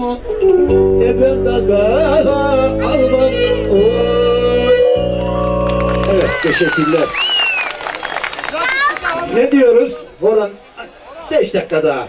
mu? Daha almam. Evet teşekkürler. Ne diyoruz? Horan 5 dakika daha.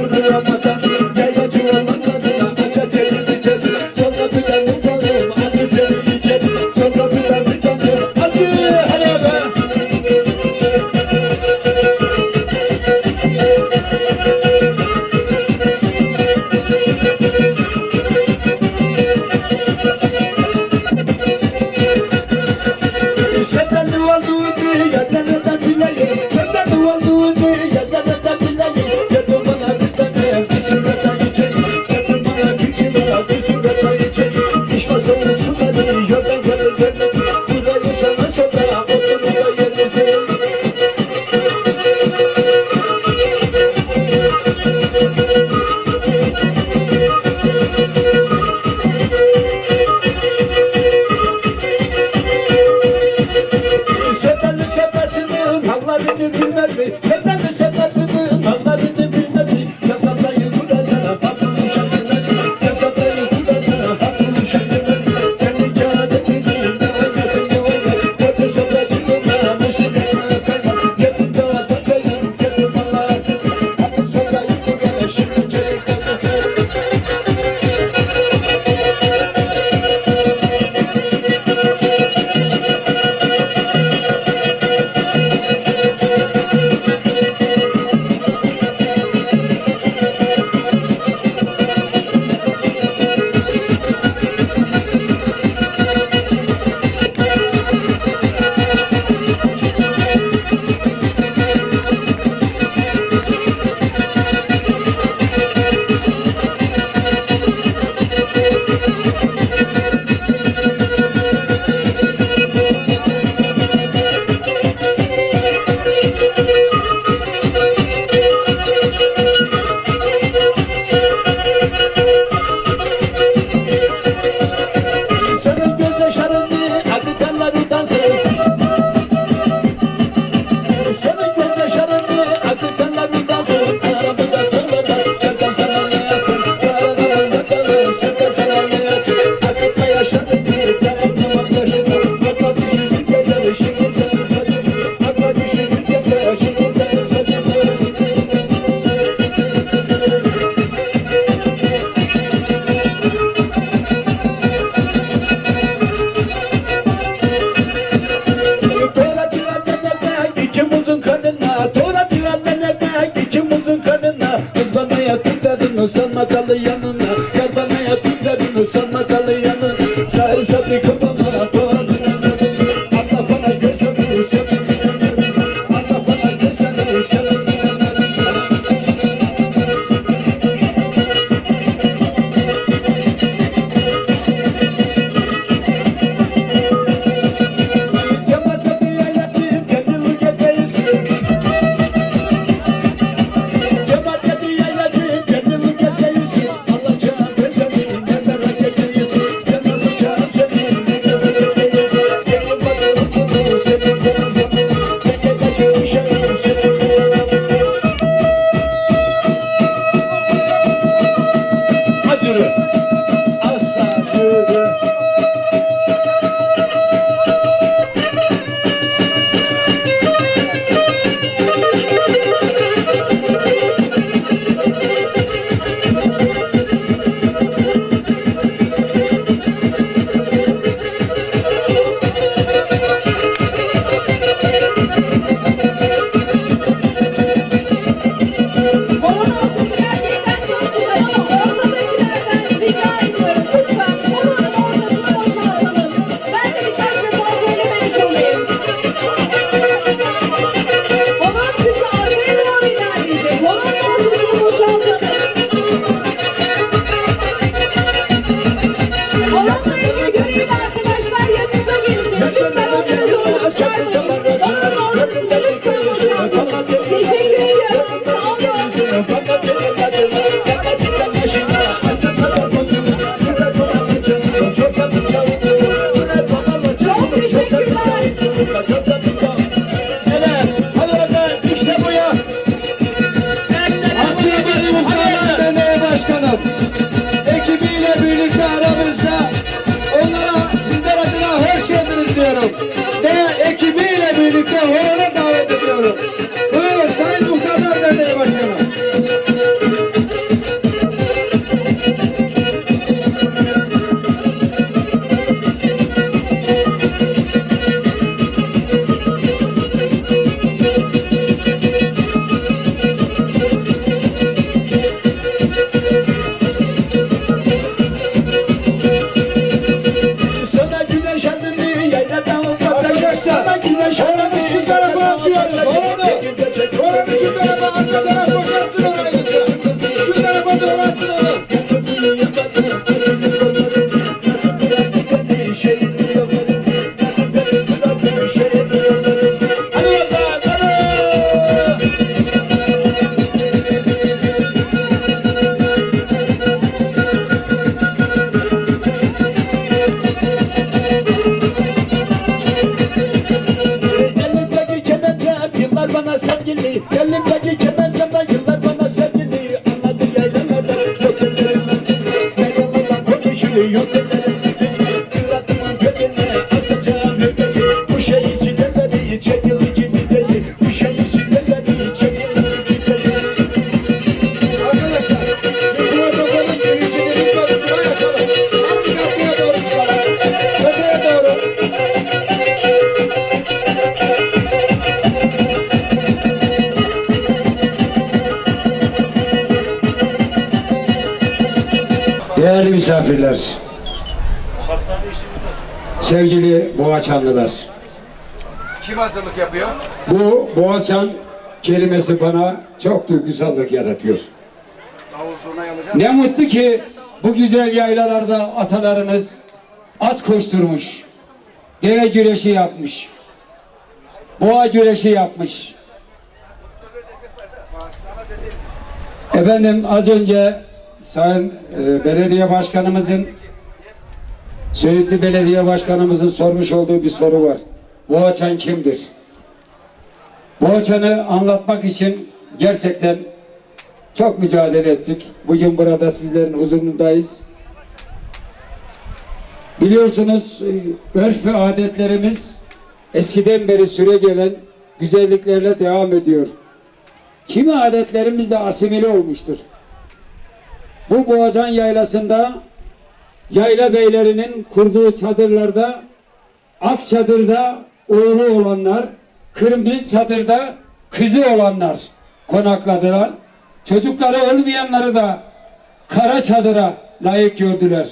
Başkanı. Oranın şu tarafa arka. Sevgili Boğaçanlılar. Kim hazırlık yapıyor? Bu Boğaçan kelimesi bana çok duygusallık yaratıyor. Ne mutlu ki bu güzel yaylalarda atalarınız at koşturmuş, deve güreşi yapmış, boğa güreşi yapmış. Efendim az önce Sayın e, Belediye Başkanımızın Söğütlü Belediye Başkanımızın sormuş olduğu bir soru var. Boğaçan kimdir? Boğaçan'ı anlatmak için gerçekten çok mücadele ettik. Bugün burada sizlerin huzurundayız. Biliyorsunuz e, örf ve adetlerimiz eskiden beri süre gelen güzelliklerle devam ediyor. Kimi adetlerimiz de asimile olmuştur. Bu Boğazan yaylasında yayla beylerinin kurduğu çadırlarda ak çadırda oğlu olanlar, kırmızı çadırda kızı olanlar konakladılar. Çocukları olmayanları da kara çadıra layık gördüler.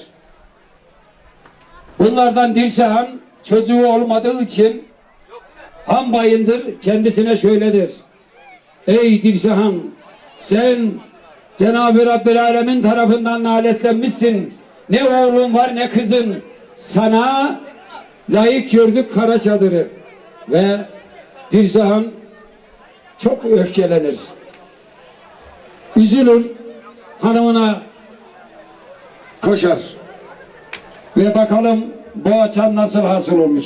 Bunlardan Dirsehan çocuğu olmadığı için Han Bayındır kendisine şöyledir. Ey Dirsehan sen Cenab-ı Rabbül Alemin tarafından lanetlenmişsin. Ne oğlun var ne kızın. Sana layık gördük kara çadırı. Ve Dirsehan çok öfkelenir. Üzülür. Hanımına koşar. Ve bakalım bu açan nasıl hasıl olmuş.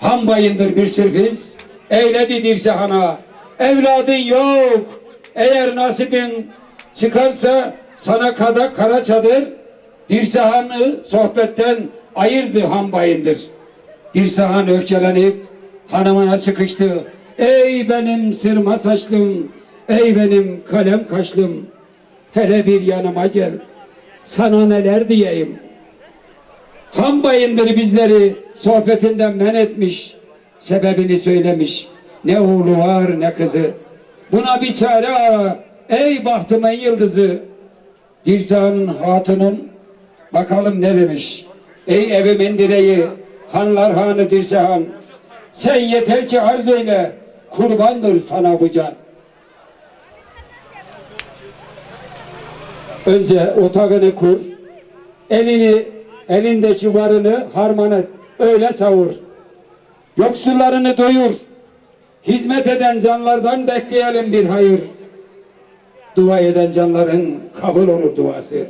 Han bayındır bir sürpriz. Eyledi Dirsehan'a. Evladın yok. Eğer nasibin çıkarsa sana kada kara çadır Dirsehan'ı sohbetten ayırdı Han bayındır. Dirsehan öfkelenip hanımına çıkıştı. Ey benim sırma saçlım, ey benim kalem kaşlım, hele bir yanıma gel, sana neler diyeyim. Han bayındır bizleri sohbetinden men etmiş, sebebini söylemiş. Ne oğlu var ne kızı. Buna bir çare ara, ey bahtımın yıldızı. Dirsan'ın hatunun bakalım ne demiş. Ey evimin direği, hanlar hanı Dirsehan. Sen yeter ki arz eyle, kurbandır sana bu can. Önce otağını kur, elini, elindeki varını harmanı öyle savur. Yoksullarını doyur, hizmet eden canlardan bekleyelim bir hayır. Dua eden canların kabul olur duası.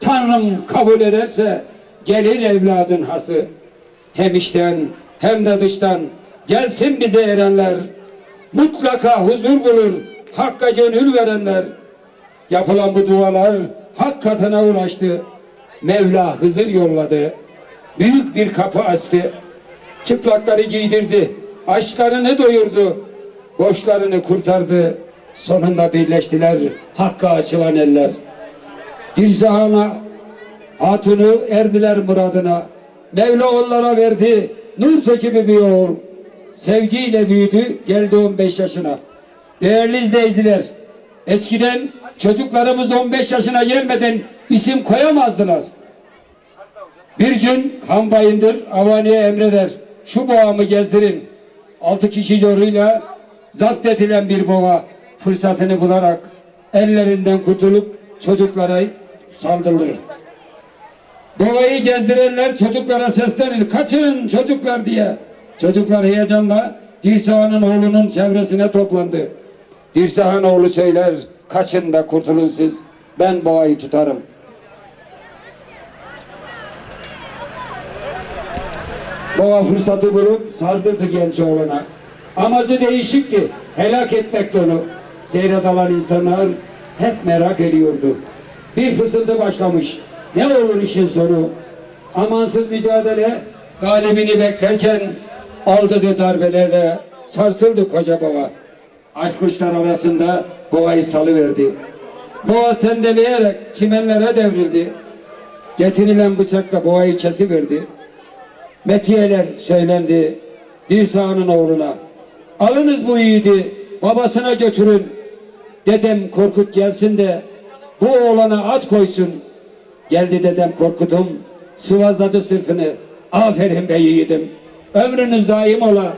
Tanrım kabul ederse gelir evladın hası. Hem içten hem de dıştan gelsin bize erenler. Mutlaka huzur bulur hakka gönül verenler. Yapılan bu dualar hak katına ulaştı. Mevla Hızır yolladı. Büyük bir kapı açtı. Çıplakları giydirdi. Açlarını doyurdu. Boşlarını kurtardı. Sonunda birleştiler hakka açılan eller. Dirzahana hatunu erdiler muradına. Mevla onlara verdi nur gibi bir oğul. Sevgiyle büyüdü geldi 15 yaşına. Değerli izleyiciler eskiden çocuklarımız 15 yaşına gelmeden isim koyamazdılar. Bir gün Han Bayındır avaniye emreder. Şu boğamı gezdirin. Altı kişi yoruyla zapt edilen bir boğa fırsatını bularak ellerinden kurtulup çocuklara saldırır. Boğayı gezdirenler çocuklara seslenir. Kaçın çocuklar diye. Çocuklar heyecanla Dirsağ'ın oğlunun çevresine toplandı. Dirsağ'ın oğlu söyler. Kaçın da kurtulun siz. Ben boğayı tutarım. Boğa fırsatı bulup saldırdı genç oğluna. Amacı değişikti. Helak etmekti onu. Seyre dalan insanlar hep merak ediyordu. Bir fısıldı başlamış. Ne olur işin sonu? Amansız mücadele galibini beklerken aldığı darbelerle sarsıldı koca boğa. Aç kuşlar arasında boğayı salıverdi. Boğa sendeleyerek çimenlere devrildi. Getirilen bıçakla boğayı kesiverdi. Metiyeler söylendi Dirsa'nın oğluna. Alınız bu yiğidi babasına götürün. Dedem Korkut gelsin de bu oğlana at koysun. Geldi dedem Korkut'um, sıvazladı sırtını. Aferin be yiğidim. Ömrünüz daim ola.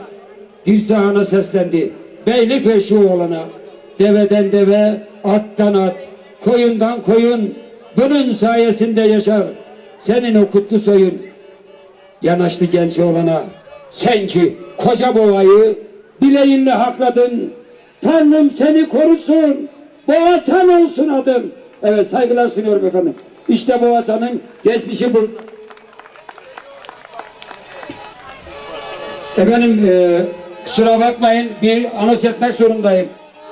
Dirsağına seslendi. Beylik ve şu olana. Deveden deve, attan at, koyundan koyun. Bunun sayesinde yaşar. Senin o kutlu soyun. Yanaştı genç oğlana. Sen ki koca boğayı bileğinle hakladın. Tanrım seni korusun. Boğaçan olsun adın. Evet saygılar sunuyorum efendim. İşte Boğaçan'ın geçmişi bu. Efendim e, kusura bakmayın bir anons etmek zorundayım.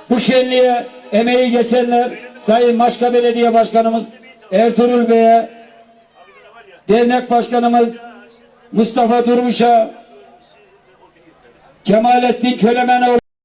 Bu şenliğe emeği geçenler Sayın Maşka Belediye Başkanımız Ertuğrul Bey'e dernek başkanımız Mustafa Durmuş'a Kemalettin Kölemenoğlu